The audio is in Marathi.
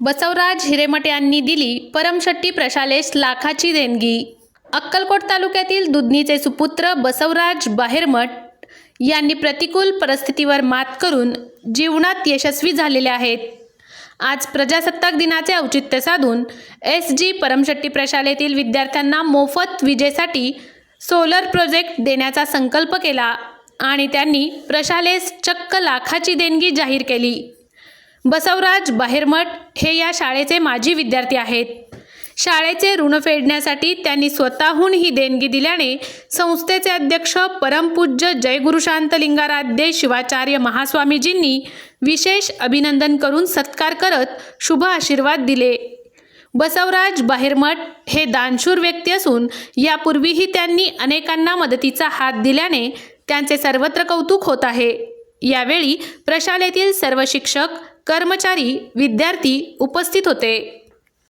बसवराज हिरेमठ यांनी दिली परमशेट्टी प्रशालेस लाखाची देणगी. अक्कलकोट तालुक्यातील दुधनीचे सुपुत्र बसवराज बाहेरमठ यांनी प्रतिकूल परिस्थितीवर मात करून जीवनात यशस्वी झालेले आहेत. आज प्रजासत्ताक दिनाचे औचित्य साधून एस जी परमशेट्टी प्रशालेतील विद्यार्थ्यांना मोफत विजेसाठी सोलर प्रोजेक्ट देण्याचा संकल्प केला आणि त्यांनी प्रशालेस चक्क लाखाची देणगी जाहीर केली. बसवराज बाहेरमठ हे या शाळेचे माजी विद्यार्थी आहेत. शाळेचे ऋण फेडण्यासाठी त्यांनी स्वतःहून ही देणगी दिल्याने संस्थेचे अध्यक्ष परमपूज्य जयगुरुशांत लिंगाराध्य शिवाचार्य महास्वामीजींनी विशेष अभिनंदन करून सत्कार करत शुभ आशीर्वाद दिले. बसवराज बाहेरमठ हे दानशूर व्यक्ती असून यापूर्वीही त्यांनी अनेकांना मदतीचा हात दिल्याने त्यांचे सर्वत्र कौतुक होत आहे. यावेळी प्रशालेतील सर्व शिक्षक कर्मचारी विद्यार्थी उपस्थित होते.